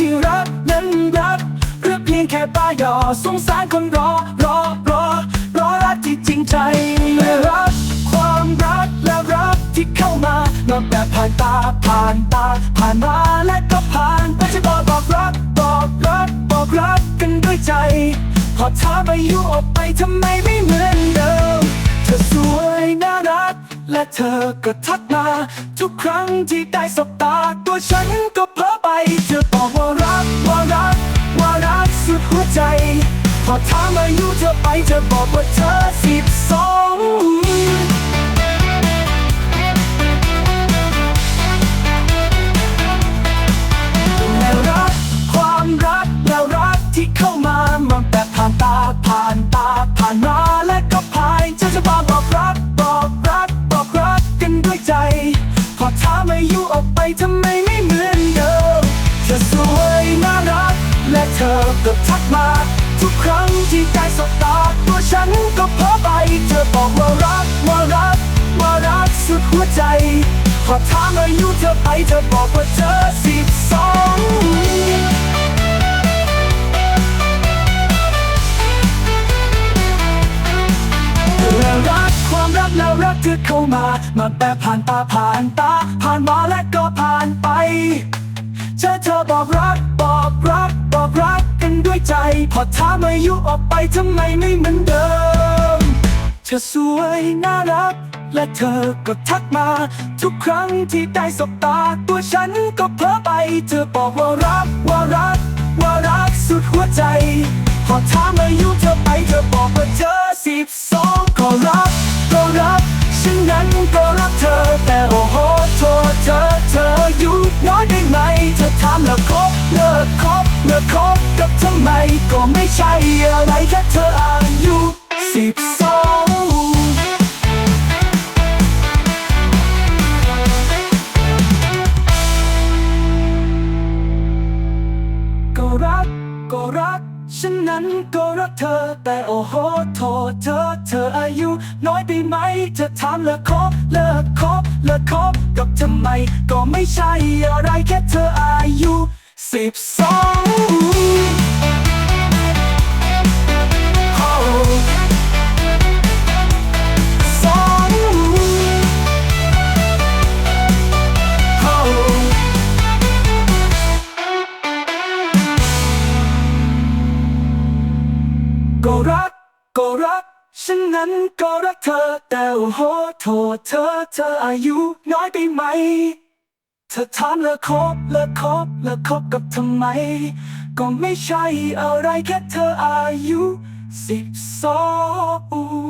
ที่รักนั้นรักหรือเพียงแค่ป้ายอสงสารคนรอรอรอรอรักที่จริงใจและรัก ความรักและรักที่เข้ามามาแบบผ่านตาผ่านตา ผ่านมาและก็ผ่านไปจะบอกบอกรักบอกรักบอกรักกันด้วยใจ พอเธอไปอยู่ออกไปทำไมไม่เหมือนเดิมเธอสวยน่ารักและเธอก็ทักมา ทุกครั้งที่ได้สบตา ตัวฉันก็เพ้อไปเธอ ใจ พอถามอายุเธอไปเธอบอกว่าเธอสิบสองแล้วรักความรักแล้วรักที่เข้ามามาแบบผ่านตาผ่านตาผ่านมาและก็ผ่านจะจะบอกบอกรักบอกรักบอกรักกันด้วยใจ พอถามอายุออกไปทำไม และเธอก็ทักมา ทุกครั้งที่ได้สบตาตัวฉันก็เพ้อไป เธอบอกว่ารักว่ารักว่ารักสุดหัวใจพอถามอายุเธอไปเธอบอกว่าเธอสิบสองรักความรักแล้วรักเธอเข้ามา มาแบบผ่านตาผ่านตา ผ่านมาและก็ผ่านไปเธอเธอบอกรักบอกรัก อกรักกันด้วยใจ พอถามอายุออกไปทำไมไม่เหมือนเดิม เธอสวยน่ารัก และเธอก็ทักมา ทุกครั้งที่ได้สบตา ตัวฉันก็เพ้อไป เธอบอกว่ารักว่ารัก ว่ารักสุดหัวใจ พอถามอายุเธอไปเธอบอกว่าเธอสิบสองก็รักก็รักฉันนั้นก็รักเธอแต่โอ้โหโทษเธอเธออายุน้อยได้ไหม เธอถามแล้วกคบ เลิกคบกับทำไมก็ไม่ใช่อะไรแค่เธออายุสิบสองก็รักก็รัก ฉันนั้นก็รักเธอ แต่โอ้โหโทษเธอ เธออายุ น้อยไปไหมเธอถามเลิกคบเลิกคบเลิกคบกับทำไม ก็ไม่ใช่อะไรแค่เธออายุ สิบสองสองโอ้ก็รักก็รัก ฉันนั้นก็รักเธอ แต่โอ้โหโทษเธอเธออายุน้อยไปไหม เธอถามแล้วคบแล้วคบแล้วคบกับทำไม ก็ไม่ใช่อะไรแค่เธออายุสิบสอง